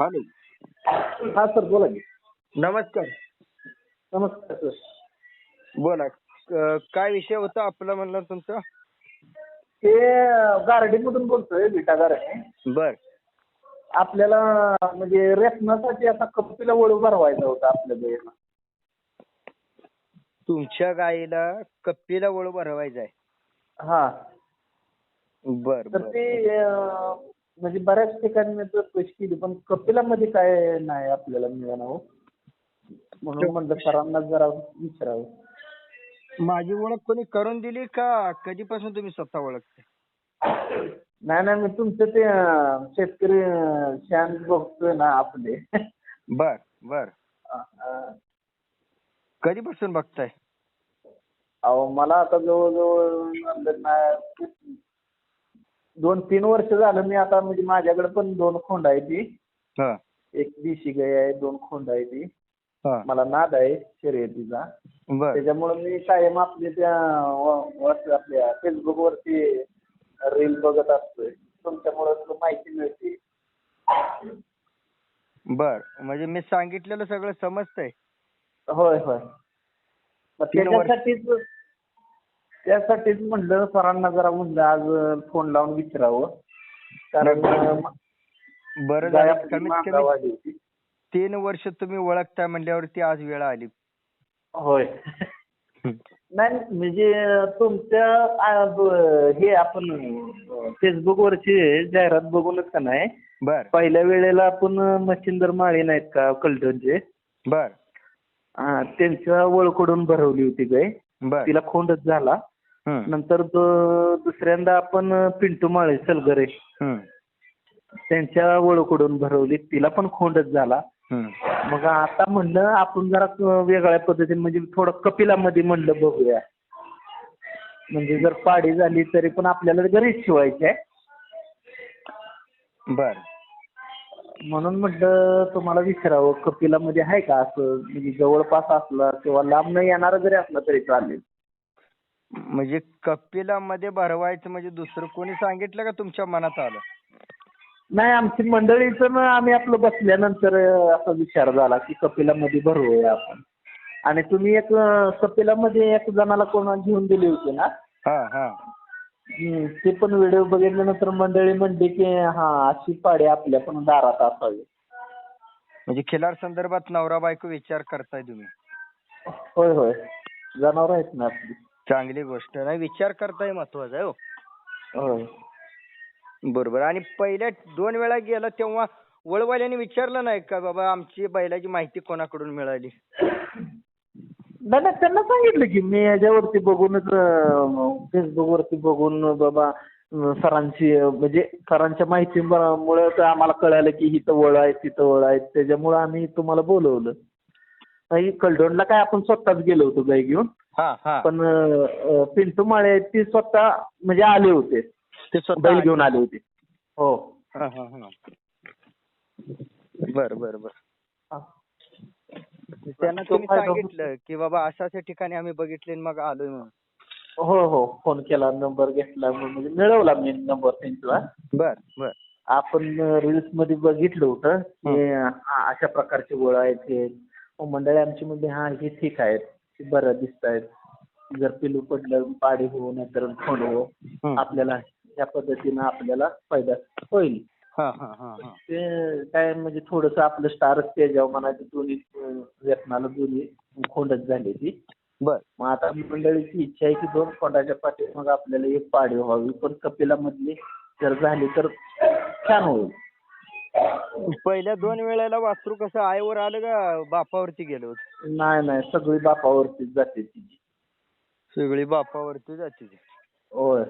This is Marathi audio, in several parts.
हॅलो हा सर बोला की. नमस्कार. नमस्कार सर. बोला. क- काय विषय होता आपला म्हणलं तुमचा? ते गारडीमधून बोलतोय विटा गारडी बर. आपल्याला म्हणजे रेफनासाठी आता कपिला वळू भरवायचा होता आपल्या गाईला तुमच्या गाईला कप्पीला वळू भरवायचा आहे. हा. बर तर बर. ते अं, म्हणजे बऱ्याच ठिकाणी मी चौकशी केली पण कपिलामध्ये काय नाही आपल्याला मिळणार हो. म्हणून म्हणलं सरांना जरा विचारावं. माझी ओळख कोणी करून दिली का कधीपासून तुम्ही स्वतः ओळखते? नाही नाही मी तुमचं ते अं, शेतकरी अं, शान बघतोय ना आपले. बर बर. अं, कधीपासून बघताय? अहो मला आता जवळजवळ म्हणलं ना दोन तीन वर्ष झालं मी आता म्हणजे माझ्याकडे पण दोन खोंड आहे ती. हा. एक देशी गाय आहे दोन खोंड आहे ती. हा. मला नाद आहे शर्यतीचा बर. त्याच्यामुळे मी कायम आपल्या त्या व- आपल्या फेसबुक वरती रील बघत असतोय. तुमच्यामुळे माहिती मिळते. बर. म्हणजे मी सांगितलेलं सगळं समजतंय. होय होय. मग तीन वर्ष- त्याच्यासाठीच त्यासाठीच म्हणलं सरांना जरा म्हणलं आज फोन लावून विचारावं. कारण बरं गाय झालं. आपली कमीत कमी होती. तीन वर्ष तुम्ही ओळखताय म्हणल्यावरती आज वेळ आली. होय. नाही म्हणजे तुमच्या आ, ब- हे आपण फेसबुक वरची जाहिरात बघूनच का नाही? बर. पहिल्या वेळेला आपण मच्छिंदर माळी नाहीत का कलटणचे बर. त्यांच्या ओळखडून भरवली होती गाय. बर. तिला खोंडच झाला. नंतर दु- दुसऱ्यांदा आपण पिंटू माळे सलगरे. त्यांच्या ओळखडून भरवली. तिला पण खोंडच झाला. मग आता म्हणलं आपण जरा क- वेगळ्या पद्धतीने म्हणजे थोडं कपिलामध्ये म्हणलं बघूया. म्हणजे जर पाडी झाली तरी पण आपल्याला घरीच शिवायची आहे बर. म्हणून म्हटलं तुम्हाला विचारावं कपिलामध्ये आहे का असं? म्हणजे जवळपास असलं किंवा लांब न येणारं जरी असलं तरी चालेल. म्हणजे कपिलामध्ये भरवायचं म्हणजे दुसरं कोणी सांगितलं का तुमच्या मनात आलं? नाही आमची मंडळीचं ना आम्ही आपलं बसल्यानंतर अं, असा विचार झाला की कपिलामध्ये भरवूया आपण. आणि तुम्ही एक अं, कपिलामध्ये एक जणाला कोणा घेऊन दिली होती ना? हा हा. हम्म, ते पण व्हिडिओ बघितल्यानंतर मंडळी म्हणते की हा अशी पाडी आपल्या पण दारात असावी. म्हणजे खिलार संदर्भात नवरा बायको विचार करताय तुम्ही? होय होय. जनावर आहेत ना आपली. चांगली गोष्ट. नाही विचार करताय महत्वाचं आहे हो. होय. बरोबर. आणि पहिल्या दोन वेळा गेला तेव्हा वळवाल्याने विचारलं नाही का बाबा आमची बैलाची माहिती कोणाकडून मिळाली? नाही नाही, त्यांना सांगितलं की मी याच्यावरती बघूनच फेसबुक वरती बघून बाबा अं, सरांची अं, म्हणजे सरांच्या माहितीमुळे तर आम्हाला कळालं की इथं वळ आहे तिथं वळ आहे त्याच्यामुळे आम्ही तुम्हाला बोलवलं. नाही कलडोनला काय आपण स्वतःच गेलो होतो गाई घेऊन. पण पिंटू माळे आहेत, ती स्वतः म्हणजे आले होते. ते स्वतः बैल घेऊन आले. होते. हो. हा हा हा. बर बर बर. त्यांना तुम्ही. सांगितलं की बाबा अशा अशा ठिकाणी आम्ही बघितले आणि मग आलोय म्हणून. हो हो. फोन केला नंबर घेतला म्हणजे मिळवला मी नंबर त्यांचा. बर बर. आपण रील्समध्ये बघितलं होतं की हा, अशा प्रकारचे गोळ आहेत हे. मग मंडळी आमची म्हणजे हा हे ठीक आहेत. बरं दिसत आहेत जर पिलू पडलं पाडी हो नाहीतर खोड हो. हम्म. आपल्याला या पद्धतीनं आपल्याला फायदा होईल. हा हा हा हा. ते काय म्हणजे थोडंसं आपलं स्टार स्टेजवर म्हणायचं दोन्ही अं, व्यसनाला दोन्ही खोंडच झाली ती. बर. मग आता मंडळीची इच्छा आहे की दोन खोंडाच्या पाठी मग आपल्याला एक पाडी व्हावी पण कपिलामधली जर झाली तर छान होईल. पहिल्या दोन वेळेला वासरू कसं आईवर आलं का बापावरती गेलो नाही नाही सगळी बापावरतीच जाते तिची सगळी बापावरती जाते ती. होय.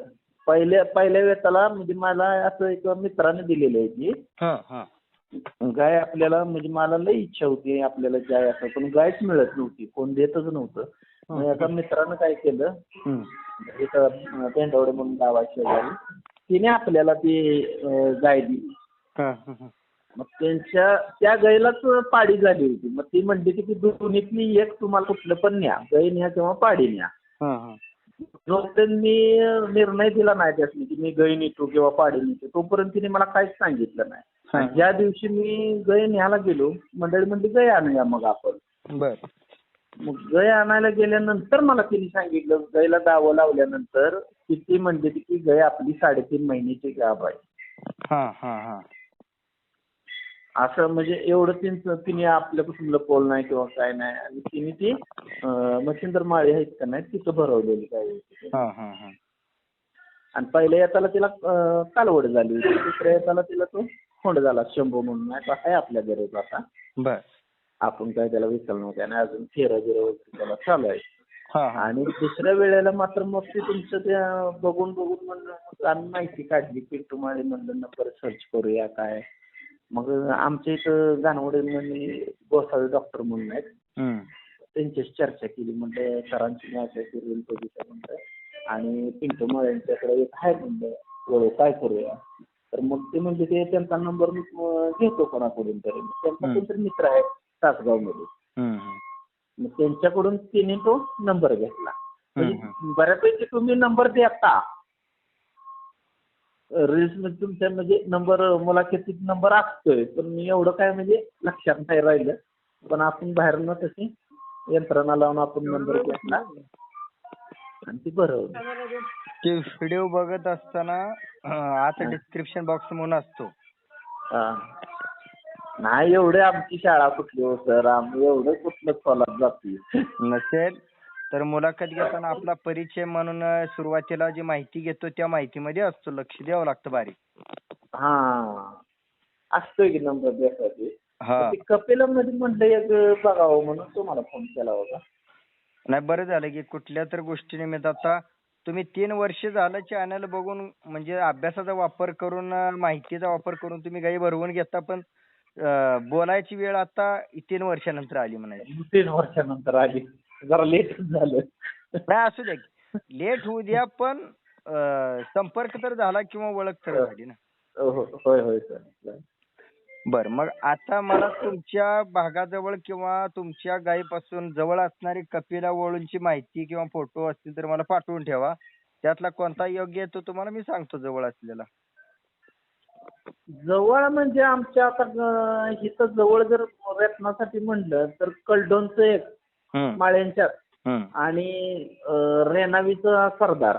पहिल्या पहिल्या वेताला म्हणजे मला असं एक मित्राने दिलेली आहे ती. हा हा. गाय आपल्याला म्हणजे मला लई इच्छा होती आपल्याला गाय असं पण गायच मिळत नव्हती कोण देतच नव्हतं. मग एका मित्रानं काय केलं हम्म. एक अं, पेंडवडे म्हणून गाव आहे शेजारी तिने आपल्याला ती अं, गाय दिली. मग त्यांच्या त्या गायीलाच पाडी झाली होती. मग ती म्हणली की दोन्हीतली एक तुम्हाला कुठलं पण न्या. गाई न्या किंवा पाडी न्या. जोपर्यंत मी निर्णय दिला नाही त्यासनी की मी गाई नेतो किंवा पाडी नेतो. तोपर्यंत तिने मला काहीच सांगितलं नाही. ज्या दिवशी मी गय न्यायला गेलो मंडळी म्हणली गय आणूया मग आपण. बर. मग गय आणायला गेल्यानंतर मला तिने सांगितलं गयला दावं लावल्यानंतर ती की गय आपली साडेतीन महिन्याची गाभ आहे. असं म्हणजे एवढं तिने तिने आपल्यापासून लपवलं नाही किंवा काय नाही. आणि तिने ती मच्छिंद्र माळी आहेत का नाही तिथं भरवलेली काय. हा हा हा. आणि पहिल्या येताला तिला कालवड झाली होती. दुसऱ्या येताला तिला तो खोंड झाला शंभू म्हणून. तो आहे आपल्या गरज आता. आपण काय त्याला विचारलं नव्हतं आणि अजून फेरा बिरा त्याला चालू आहे. आणि दुसऱ्या वेळेला मात्र मग ते तुमचं त्या बघून बघून म्हणलं आम्ही माहिती काढली. पिंटू माळी म्हणलं नंबर सर्च करूया काय? मग आमच्या इथं जानवडे म्हणजे गोसावी डॉक्टर म्हणून आहेत. त्यांच्याशी चर्चा केली. म्हणजे सरांची मी असं रील बघितलं आणि पिंटू माळ्यांच्याकडे एक आहे म्हणलं ओळख काय करूया? तर मग ते म्हणजे ते त्यांचा नंबर घेतो कोणाकडून तरी. त्यांचा. कोणतरी मित्र आहे तासगावमध्ये हम्म, हम्म. मग त्यांच्याकडून तिने तो नंबर घेतला. म्हणजे बऱ्यापैकी तुम्ही नंबर देता. रील्समध्ये तुमच्या म्हणजे नंबर मुलाखतीत नंबर असतोय. पण मी एवढं काय म्हणजे लक्षात नाही राहिलं. पण आपण बाहेरनं तशी यंत्रणा लावून आपण नंबर घेतला. आणि ती बरं ते व्हिडिओ बघत असताना आता डिस्क्रिप्शन बॉक्स म्हणून असतो. नाही एवढे आमची शाळा कुठली हो सर आम्ही एवढं कुठलं खोलात जाते नसेल. तर मुलाखत घेताना आपला परिचय म्हणून सुरुवातीला जी माहिती घेतो त्या माहितीमध्ये असतो. लक्ष द्यावं लागतं बारीक. हा. असतोय की नंबर द्यासाठी हा. ते कपिला मध्ये म्हटलं एक बघावं म्हणून तुम्हाला फोन केला होता. नाही बरं झालं की कुठल्या तर गोष्टीनिमित्त आता तुम्ही तीन वर्ष झालं चॅनल बघून म्हणजे अभ्यासाचा वापर करून अं, माहितीचा वापर करून तुम्ही गाई भरवून घेता पण अं, बोलायची वेळ आता तीन वर्षानंतर आली म्हणायची. तीन वर्षानंतर आली. जरा लेट झालं. नाही असू द्या लेट होऊ द्या पण संपर्क तर झाला किंवा ओळख तर झाली ना. हो, होय होय सर बर मग आता मला तुमच्या भागाजवळ किंवा तुमच्या गायीपासून जवळ असणारी कपिला वळूंची माहिती किंवा फोटो असतील तर मला पाठवून ठेवा. त्यातला कोणता योग्य आहे तो तुम्हाला मी सांगतो जवळ असलेला. जवळ म्हणजे आमच्या आता इथं जवळ जर रत्नासाठी म्हणलं तर कलडोनचं एक. हम्म. आणि रेणावीचा सरदार.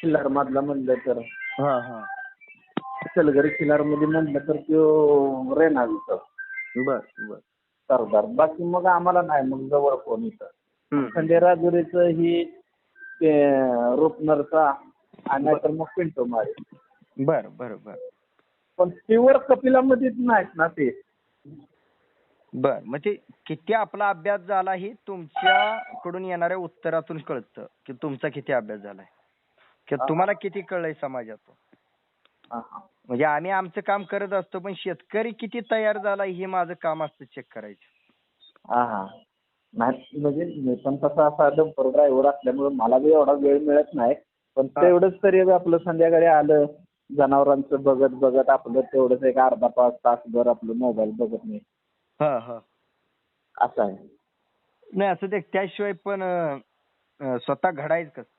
खिल्लार मधला म्हणलं तर. हा, हा. सलगरी खिल्लारमध्ये म्हणलं तर तो रेणावीचा. बर बर. सरदार. बाकी मग आम्हाला नाही मग जवळ कोण इथं. खंडेराजुरीचं ही ते रोपनरचा आणि नाहीतर मग पिंटो माळी. बर बर बर. पण प्युअर कपिलामध्येच नाहीत ना ते. बर मग ते किती आपला अभ्यास झाला हे तुमच्याकडून येणाऱ्या उत्तरातून कळतं की तुमचा किती अभ्यास झालाय. किंवा तुम्हाला किती कळलंय समाजातून. म्हणजे आम्ही आमचं काम करत असतो पण शेतकरी किती तयार झाला हे माझं काम असतं चेक करायचं. हा हा. नाही म्हणजे मी पण तसा असा डंपर ड्रायव्हर असल्यामुळे मला बी एवढा वेळ मिळत नाही. पण. तेवढंच तरी आपलं संध्याकाळी आलं जनावरांचं बघत बघत आपलं तेवढंच एक अर्धा पाच तासभर आपलं मोबाईल बघत नाही. असं आहे. नाही असं ते त्याशिवाय पण अं, स्वतः घडायचं कसं?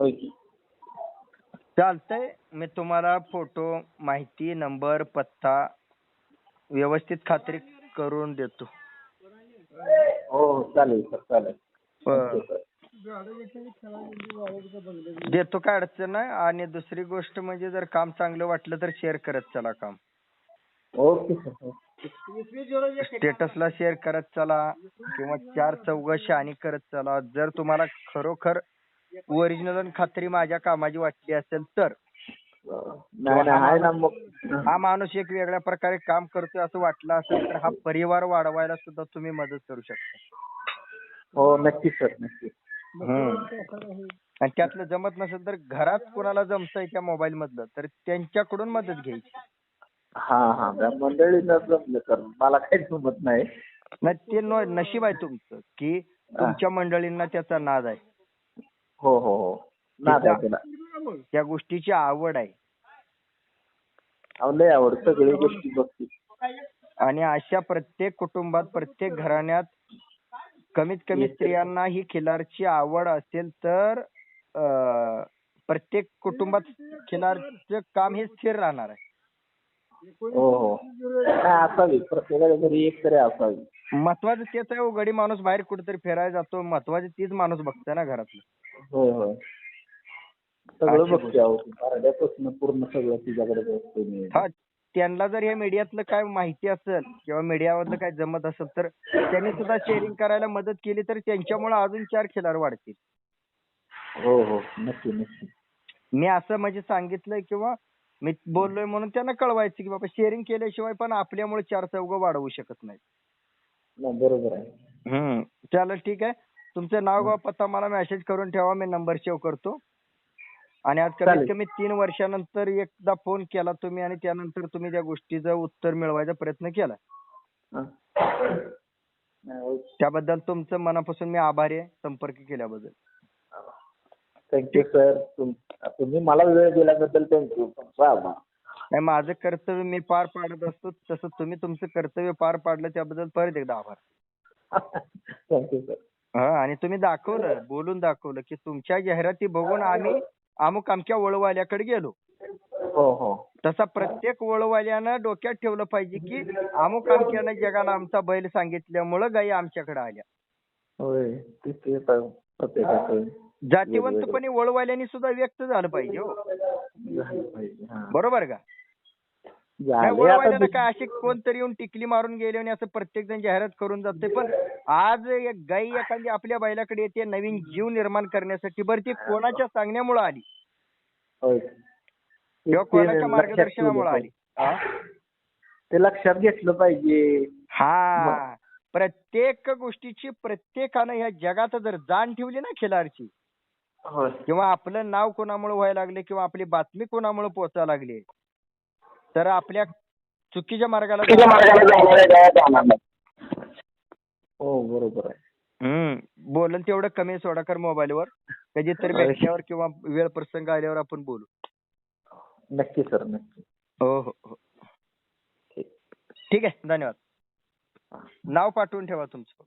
होय की. चालतंय. मी तुम्हाला फोटो माहिती नंबर पत्ता व्यवस्थित खात्री करून देतो. हो हो चालेल सर चालेल. sir. देतो काय अडचण नाही. आणि दुसरी गोष्ट म्हणजे जर काम चांगलं वाटलं तर शेअर करत चला काम. ओके सर स्टेटसला शेअर करत चला किंवा चार चौघ आणि करत चला. जर तुम्हाला खरोखर ओरिजिनल खात्री माझ्या कामाची वाटली असेल तर. नाही नाही आहे ना मग. हा माणूस एक वेगळ्या प्रकारे काम करतोय असं वाटलं असेल तर हा परिवार वाढवायला सुद्धा तुम्ही मदत करू शकता. हो नक्की सर नक्की. आणि त्यातलं जमत नसेल तर घरात कोणाला जमतंय त्या मोबाईल मधलं तर त्यांच्याकडून मदत घ्यायची. हा हा. त्या मंडळीनं जमलं सर मला काही जमत नाही. नाही ते न- नशीब आहे तुमचं की तुमच्या मंडळींना त्याचा नाद आहे. हो हो हो. त्याला. त्या गोष्टीची आवड आहे. अहो, लय आवड सगळी गोष्टी बघते. आणि अशा प्रत्येक कुटुंबात प्रत्येक घराण्यात कमीत कमी स्त्रियांना ही खिलारची आवड असेल तर अं, प्रत्येक कुटुंबात खिलारचं काम हे स्थिर राहणार आहे. हो हो. नाही असावी? प्रत्येकाच्या घरी एक तरी असावी. महत्वाचं तेच आहे हो, गडी माणूस बाहेर कुठेतरी फिरायला जातो. महत्वाचं तीच माणूस बघतोय ना घरातलं. होय होय सगळं बघते अहो. पारड्यापासून पूर्ण सगळं तिच्याकडे मी. हा त्यांना जर हे मीडियातलं काय माहिती असेल किंवा मीडियामधलं काय जमत असेल तर त्यांनी सुद्धा शेअरिंग करायला मदत केली तर त्यांच्यामुळे अजून चार खिलार वाढतील. हो हो. नक्की नक्की. मी असं म्हणजे सांगितलंय किंवा मी बोललोय म्हणून त्यांना कळवायचं की बाबा शेअरिंग केल्याशिवाय पण आपल्यामुळे चार चौघ वाढवू शकत नाही नाही बरोबर आहे हम्म चालेल ठीक आहे तुमचं नाव गाव पत्ता मला मेसेज करून ठेवा मी नंबर सेव्ह करतो आणि आज कमीत चालेल. कमी तीन वर्षानंतर एकदा फोन केला तुम्ही आणि त्यानंतर तुम्ही त्या गोष्टीचं उत्तर मिळवायचा प्रयत्न केला हा. नाही. त्याबद्दल तुमचं मनापासून मी आभारी आहे संपर्क केल्याबद्दल थँक्यू सर तुम्ही मला वेळ दिल्याबद्दल थँक्यू नाही माझं कर्तव्य मी पार पाडत असतो तसं तुम्ही तुमचं कर्तव्य पार पाडलं त्याबद्दल परत एकदा आभार. थँक्यू सर हा आणि तुम्ही दाखवलं बोलून दाखवलं की तुमच्या जाहिराती बघून आम्ही अमुक अमक्या वळवाल्याकडे गेलो. हो हो. तसा प्रत्येक वळवाल्यानं डोक्यात ठेवलं पाहिजे की अमुक अमक्यानं जगाला आमचा बैल सांगितल्यामुळं गायी आमच्याकडे आल्या. होय जातीवंतपणे वळवाल्यांनी सुद्धा व्यक्त झालं पाहिजे हो. बरोबर का? दु- काय असे कोणतरी येऊन टिकली मारून गेले आणि असं प्रत्येक जण जाहिरात करून जाते पण आज एक गाई एखादी आपल्या बैलाकडे येते नवीन जीव निर्माण करण्यासाठी. बरं ती कोणाच्या सांगण्यामुळे आली. किंवा कोणाच्या मार्गदर्शनामुळे आली? ते लक्षात घेतलं पाहिजे. हा. प्रत्येक गोष्टीची प्रत्येकानं ह्या जगात जर जाण ठेवली ना खिलारची होय. किंवा आपलं नाव कोणामुळे व्हायला लागले किंवा आपली बातमी कोणामुळे पोहोचायला लागली तर आपल्या चुकीच्या मार्गाला हो बरोबर आहे. हम्म. बोलल तेवढं कमी सोडा कर मोबाईलवर. कधीतरी होय. भेटल्यावर किंवा वेळ प्रसंग आल्यावर आपण बोलू. नक्की सर नक्की. हो हो हो. ठीक. आहे धन्यवाद. नाव पाठवून ठेवा तुमचं.